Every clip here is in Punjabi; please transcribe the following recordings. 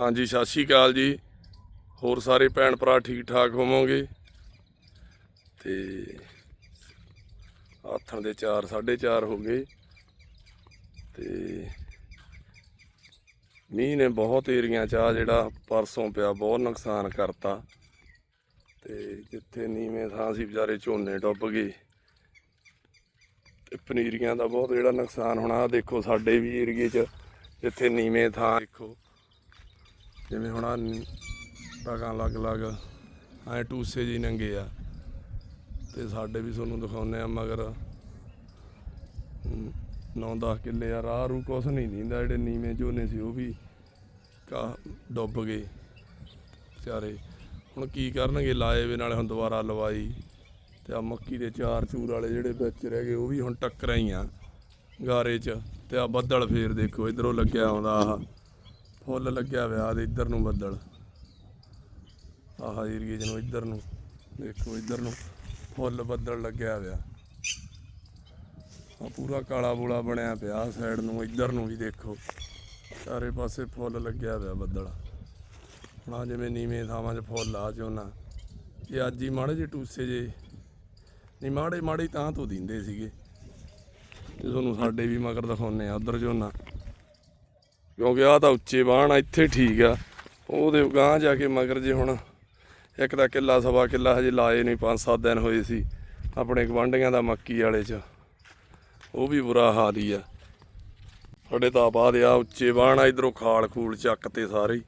ਹਾਂਜੀ, ਸਤਿ ਸ਼੍ਰੀ ਅਕਾਲ ਜੀ। ਹੋਰ ਸਾਰੇ ਭੈਣ ਭਰਾ ਠੀਕ ਠਾਕ ਹੋਵੋਗੇ? ਤੇ ਆਥਣ ਦੇ 4 4:30 ਹੋ ਗਏ। ਤੇ ਮੀਂਹ ਨੇ ਬਹੁਤ ਏਰੀਆਂ 'ਚ ਆ ਜਿਹੜਾ ਪਰਸੋਂ ਪਿਆ, ਬਹੁਤ ਨੁਕਸਾਨ ਕਰਤਾ। ਤੇ ਜਿੱਥੇ ਨੀਵੇਂ ਥਾਂ ਸੀ ਵਿਚਾਰੇ ਝੋਨੇ ਡੁੱਬ ਗਏ। ਤੇ ਪਨੀਰੀਆਂ ਦਾ ਬਹੁਤ ਜਿਹੜਾ ਨੁਕਸਾਨ ਹੋਣਾ ਦੇਖੋ ਸਾਡੇ ਵੀ ਏਰੀਏ 'ਚ, ਜਿੱਥੇ ਨੀਵੇਂ ਥਾਂ ਦੇਖੋ। ਜਿਵੇਂ ਹੁਣ ਆਹ ਨੀ- ਟਾਕਾਂ ਲੱਗ ਲੱਗ ਐ ਟੂਸੇ ਜੀ ਨੰਗੇ ਆ। ਤੇ ਸਾਡੇ ਵੀ ਤੁਹਾਨੂੰ ਦਿਖਾਉਂਦੇ ਆ ਮਗਰ। 9-10 ਕਿੱਲੇ ਆ, ਰਾਹ ਰੂ ਕੁਛ ਨਹੀਂ ਦਿੰਦਾ, ਜਿਹੜੇ ਨੀਵੇਂ ਝੋਨੇ ਸੀ ਉਹ ਵੀ ਕਾ ਡੁੱਬ ਗਏ। ਵਿਚਾਰੇ, ਹੁਣ ਕੀ ਕਰਨਗੇ ਲਾਏ ਵੇ, ਨਾਲੇ ਹੁਣ ਦੁਬਾਰਾ ਲਵਾਈ। ਤੇ ਆ ਮੱਕੀ ਦੇ ਚਾਰ ਚੂਰ ਵਾਲੇ ਜਿਹੜੇ ਵਿੱਚ ਰਹਿ ਗਏ, ਉਹ ਵੀ ਹੁਣ ਟੱਕਰਾਂ ਹੀ ਆ ਗਾਰੇ 'ਚ। ਤੇ ਆ ਬੱਦਲ ਫੇਰ ਦੇਖੋ, ਇਧਰੋਂ ਲੱਗਿਆ ਆਉਂਦਾ ਆ ਫੁੱਲ ਲੱਗਿਆ ਹੋਇਆ ਤੇ ਇੱਧਰ ਨੂੰ ਬੱਦਲ। ਆਹ ਏਰੀਏ ਜਿਹਨੂੰ ਇੱਧਰ ਨੂੰ, ਦੇਖੋ ਇੱਧਰ ਨੂੰ ਫੁੱਲ ਬੱਦਲ ਲੱਗਿਆ ਹੋਇਆ। ਆ ਪੂਰਾ ਕਾਲਾ ਬੂਲਾ ਬਣਿਆ ਪਿਆ ਸਾਈਡ ਨੂੰ, ਇੱਧਰ ਨੂੰ ਵੀ ਦੇਖੋ। ਚਾਰੇ ਪਾਸੇ ਫੁੱਲ ਲੱਗਿਆ ਹੋਇਆ ਬੱਦਲ। ਹੁਣ ਜਿਵੇਂ ਨੀਵੇਂ ਥਾਵਾਂ 'ਚ ਫੁੱਲ ਆ ਝੋਨਾ ਇਹ ਅੱਜ ਹੀ ਮਾੜੇ ਜਿਹੇ ਟੂਸੇ ਜੇ ਨਹੀਂ ਮਾੜੇ ਮਾੜੇ ਤਾਂ ਤੋਂ ਦਿੰਦੇ ਸੀਗੇ। ਤੇ ਤੁਹਾਨੂੰ ਸਾਡੇ ਵੀ ਮਗਰ ਦਿਖਾਉਨੇ ਆ, ਉਧਰ ਝੋਨਾ ਕਿਉਂਕਿ ਆ ਤਾਂ ਉੱਚੇ ਬਾਣ ਆ, ਇੱਥੇ ਠੀਕ ਆ। ਉਹਦੇ ਗਾਂ ਜਾ ਕੇ ਮਗਰ ਜੇ ਹੁਣ ਇੱਕ ਦਾ ਕਿੱਲਾ, ਸਵਾ ਕਿੱਲਾ ਹਜੇ ਲਾਏ ਨਹੀਂ 5-7 ਦਿਨ ਹੋਏ ਸੀ ਆਪਣੇ ਗਵਾਂਢੀਆਂ ਦਾ ਮੱਕੀ ਵਾਲੇ ਚ। ਉਹ ਵੀ ਬੁਰਾ ਹਾਲ ਹੀ ਆ। ਸਾਡੇ ਤਾਂ ਬਾਅਦ ਆ ਉੱਚੇ ਬਾਣ ਆ, ਇਧਰੋਂ ਖਾਲ ਖੂਲ ਚੱਕ ਤੇ ਸਾਰੇ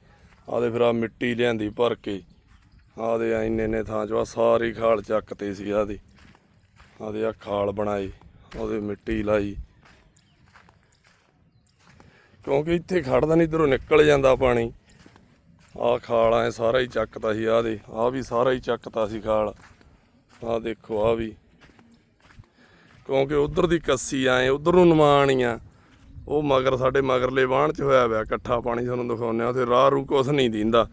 ਆਦੇ ਫਿਰ ਆ ਮਿੱਟੀ ਲਿਆਂਦੀ ਭਰ ਕੇ। ਆਦੇ ਆ ਇੰਨੇ ਨੇ ਥਾਂ 'ਚੋਂ ਆ ਸਾਰੀ ਖਾਲ ਚੱਕ ਤੇ ਸੀ ਆਦੇ ਆਦੇ ਆ ਖਾਲ ਬਣਾਏ, ਉਹਦੇ ਮਿੱਟੀ ਲਾਈ। ਕਿਉਂਕਿ ਇੱਥੇ ਖੜਦਾ ਨਹੀਂ ਇਧਰੋਂ ਨਿਕਲ ਜਾਂਦਾ ਪਾਣੀ। ਆਹ ਖਾਲ ਐ ਸਾਰਾ ਹੀ ਚੱਕਤਾ ਸੀ, ਆਹ ਦੇ, ਆਹ ਵੀ ਸਾਰਾ ਹੀ ਚੱਕਤਾ ਸੀ ਖਾਲ। ਆਹ ਦੇਖੋ, ਆਹ ਵੀ। ਕਿਉਂਕਿ ਉਧਰ ਦੀ ਕੱਸੀ ਆਏ ਉਧਰ ਨੂੰ ਨਿਮਾਣ ਆ। ਉਹ ਮਗਰ, ਸਾਡੇ ਮਗਰਲੇ ਬਾਣ ਚ ਹੋਇਆ ਹੋਇਆ ਇਕੱਠਾ ਪਾਣੀ ਤੁਹਾਨੂੰ ਦਿਖਾਉਂਦੇ ਆ ਉੱਥੇ ਰਾਹ ਰੂ ਕੁਛ ਨਹੀਂ ਦਿੰਦਾ।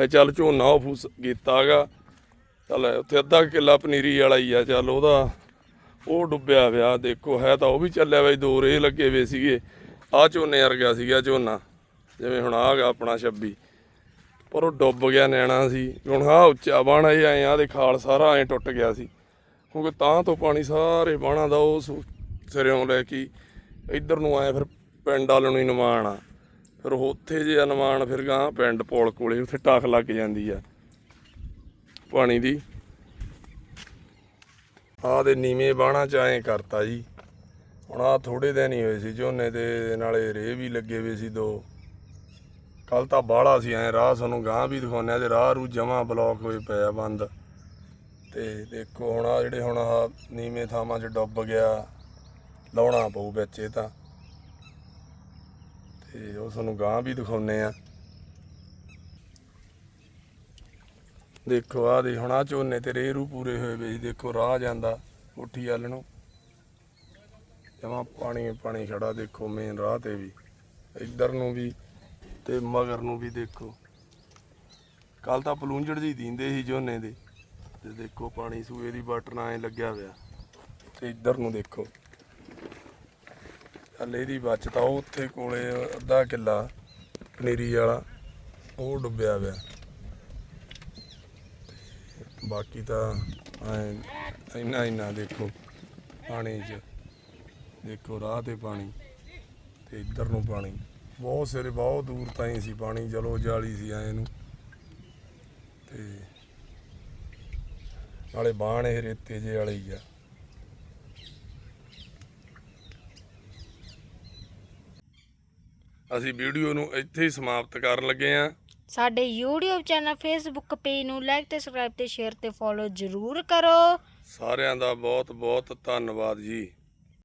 ਹੈ ਚੱਲ ਝੋਨਾ ਉਹ ਫੂਸ ਕੀਤਾਗਾ ਚੱਲ ਉੱਥੇ ਅੱਧਾ ਕਿੱਲਾ ਪਨੀਰੀ ਵਾਲਾ ਹੀ ਆ, ਚੱਲ ਉਹਦਾ, ਉਹ ਡੁੱਬਿਆ ਹੋਇਆ ਦੇਖੋ, ਹੈ ਤਾਂ ਉਹ ਵੀ ਚੱਲਿਆ ਬਈ ਦੋ ਰੇ ਲੱਗੇ ਵੇ ਸੀਗੇ। ਆ ਝੋਨੇ ਵਰਗਾ ਸੀਗਾ ਝੋਨਾ, ਜਿਵੇਂ ਹੁਣ ਆ ਗਾ ਆਪਣਾ 26 ਪਰ ਉਹ ਡੁੱਬ ਗਿਆ ਨੈਣਾ ਸੀ। ਹੁਣ ਆ ਉੱਚਾ ਬਾਣਾ ਇਹ ਆਏ ਆ ਦੇ ਖਾਲ ਸਾਰਾ ਐ ਟੁੱਟ ਗਿਆ ਸੀ। ਕਿਉਂਕਿ ਤਾਂ ਤੋਂ ਪਾਣੀ ਸਾਰੇ ਬਾਣਾ ਦਾ ਉਹ ਸਿਰਿਓਂ ਲੈ ਕੇ ਇੱਧਰ ਨੂੰ ਆਇਆ, ਫਿਰ ਪਿੰਡ ਵਾਲ ਨੂੰ ਹੀ ਨਿਮਾਣ ਆ। ਫਿਰ ਉੱਥੇ ਜੇ ਨਿਮਾਣ, ਫਿਰ ਗਾਂ ਪਿੰਡ ਪੋਲ ਕੋਲੇ, ਉੱਥੇ ਟਾਕ ਲੱਗ ਜਾਂਦੀ ਆ ਪਾਣੀ ਦੀ। ਆਹ ਦੇ ਨੀਵੇਂ ਬਾਣਾ ਚ ਐਂ ਕਰਤਾ ਜੀ। ਹੁਣ ਆ ਥੋੜੇ ਦਿਨ ਹੀ ਹੋਏ ਸੀ ਝੋਨੇ ਦੇ ਨਾਲੇ ਰੇ ਵੀ ਲੱਗੇ ਹੋਏ ਸੀ ਦੋ। ਕੱਲ ਤਾਂ ਬਾਹਲਾ ਸੀ, ਐ ਰਾਹ ਸਾਨੂੰ ਗਾਂ ਵੀ ਦਿਖਾਉਂਦੇ ਆ ਤੇ ਰਾਹ ਰੂ ਜਮਾ ਬਲੌਕ ਹੋਏ ਪਏ ਬੰਦ। ਤੇ ਦੇਖੋ ਹੁਣ ਆ ਜਿਹੜੇ ਹੁਣ ਆ ਨੀਵੇਂ ਥਾਵਾਂ 'ਚ ਡੁੱਬ ਗਿਆ, ਲਾਉਣਾ ਪਊ ਵਿੱਚ ਇਹ ਤਾਂ। ਤੇ ਉਹ ਤੁਹਾਨੂੰ ਗਾਂ ਵੀ ਦਿਖਾਉਂਦੇ ਆ। ਦੇਖੋ ਆ ਦੇ ਹੁਣ ਆ ਝੋਨੇ ਤੇ ਰੇ ਰੂ ਪੂਰੇ ਹੋਏ ਵੇ ਸੀ, ਦੇਖੋ ਰਾਹ ਜਾਂਦਾ ਉੱਠੀ ਵੱਲ ਨੂੰ। ਜਮਾ ਪਾਣੀ ਪਾਣੀ ਖੜਾ ਦੇਖੋ ਮੇਨ ਰਾਹ ਤੇ ਵੀ। ਇੱਧਰ ਨੂੰ ਵੀ ਤੇ ਮਗਰ ਨੂੰ ਵੀ ਦੇਖੋ। ਕੱਲ ਤਾਂ ਪਲੂੰਜੜ ਜੀ ਦਿੰਦੇ ਸੀ ਝੋਨੇ ਦੇ। ਤੇ ਦੇਖੋ ਪਾਣੀ ਸੂਏ ਦੀ ਬਟਨ ਐ ਲੱਗਿਆ ਹੋਇਆ ਤੇ ਇੱਧਰ ਨੂੰ ਦੇਖੋ। ਹਲੇ ਦੀ ਬਚਤਾ ਉਹ ਉੱਥੇ ਕੋਲੇ ਅੱਧਾ ਕਿੱਲਾ, ਪਨੀਰੀ ਵਾਲਾ, ਉਹ ਡੁੱਬਿਆ ਹੋਇਆ ਬਾਕੀ ਤਾਂ ਐ, ਇੰਨਾ ਇੰਨਾ ਦੇਖੋ, ਪਾਣੀ 'ਚ। ਦੇਖੋ ਰਾਹ ਤੇ ਪਾਣੀ ਤੇ ਇੱਧਰ ਨੂੰ ਪਾਣੀ। ਬਹੁਤ ਸਿਰੇ ਬਹੁਤ ਦੂਰ ਤਾਈਂ ਸੀ ਪਾਣੀ ਚਲੋ ਜਾਲੀ ਸੀ ਐ ਨੂੰ। ਤੇ ਨਾਲੇ ਬਾਣ ਇਹ ਰੇਤੇ ਜੇ ਵਾਲੇ ਆ। ਅਸੀਂ ਵੀਡੀਓ ਨੂੰ ਇੱਥੇ ਹੀ ਸਮਾਪਤ ਕਰਨ ਲੱਗੇ ਆਂ। ਸਾਡੇ YouTube ਚੈਨਲ Facebook ਪੇਜ ਨੂੰ ਲਾਈਕ ਤੇ ਸਬਸਕ੍ਰਾਈਬ ਤੇ ਸ਼ੇਅਰ ਤੇ ਫੋਲੋ ਜ਼ਰੂਰ ਕਰੋ। ਸਾਰਿਆਂ ਦਾ ਬਹੁਤ ਬਹੁਤ ਧੰਨਵਾਦ ਜੀ।